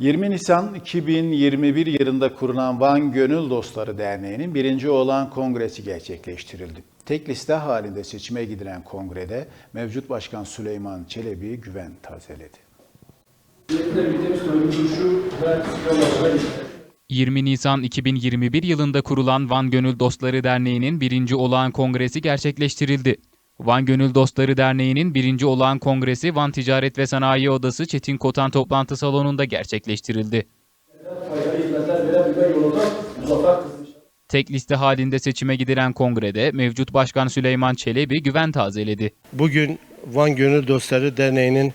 20 Nisan 2021 yılında kurulan Van Gönül Dostları Derneği'nin birinci olan kongresi gerçekleştirildi. Tek liste halinde seçime gidilen kongrede mevcut başkan Süleyman Çelebi güven tazeledi. Yerinde bildiğimiz soygun duruşu ve yollarına gitti. 20 Nisan 2021 yılında kurulan Van Gönül Dostları Derneği'nin birinci olağan kongresi gerçekleştirildi. Van Gönül Dostları Derneği'nin birinci olağan kongresi Van Ticaret ve Sanayi Odası Çetin Kotan Toplantı Salonu'nda gerçekleştirildi. Tek liste halinde seçime gidilen kongrede mevcut başkan Süleyman Çelebi güven tazeledi. Bugün Van Gönül Dostları Derneği'nin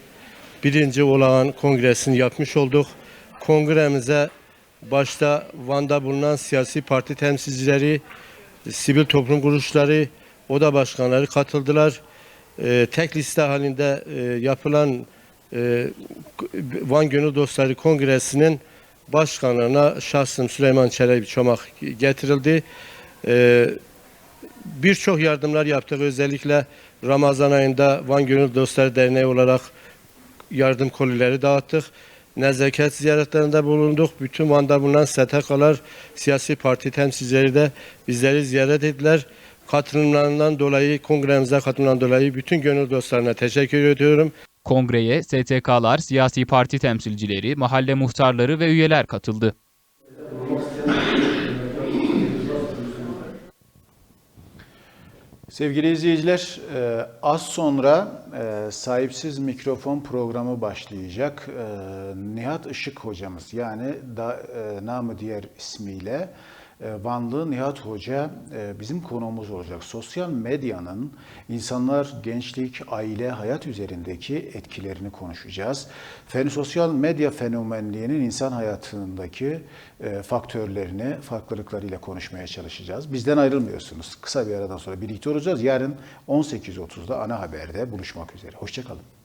birinci olağan kongresini yapmış olduk. Kongremize başta Van'da bulunan siyasi parti temsilcileri, sivil toplum kuruluşları, oda başkanları katıldılar. Ee, tek liste halinde e, yapılan e, Van Gönül Dostları Kongresi'nin başkanlığına şahsım Süleyman Çelebi Çomak getirildi. Ee, birçok yardımlar yaptık. Özellikle Ramazan ayında Van Gönül Dostları Derneği olarak yardım kolileri dağıttık. Nezaket ziyaretlerinde bulunduk. Bütün Van'da bulunan STK'lar, siyasi parti temsilcileri de bizleri ziyaret ettiler. Katılımlarından dolayı, kongremize katılımlarından dolayı bütün gönül dostlarına teşekkür ediyorum. Kongreye STK'lar, siyasi parti temsilcileri, mahalle muhtarları ve üyeler katıldı. Sevgili izleyiciler, e, az sonra e, sahipsiz mikrofon programı başlayacak. E, Nihat Işık hocamız yani da, namı diğer ismiyle Vanlı Nihat Hoca e, bizim konuğumuz olacak. Sosyal medyanın insanlar, gençlik, aile, hayat üzerindeki etkilerini konuşacağız. Fen sosyal medya fenomenliğinin insan hayatındaki e, faktörlerini, farklılıklarıyla konuşmaya çalışacağız. Bizden ayrılmıyorsunuz. Kısa bir aradan sonra birlikte olacağız. Yarın 18.30'da ana haberde buluşmak üzere. Hoşçakalın.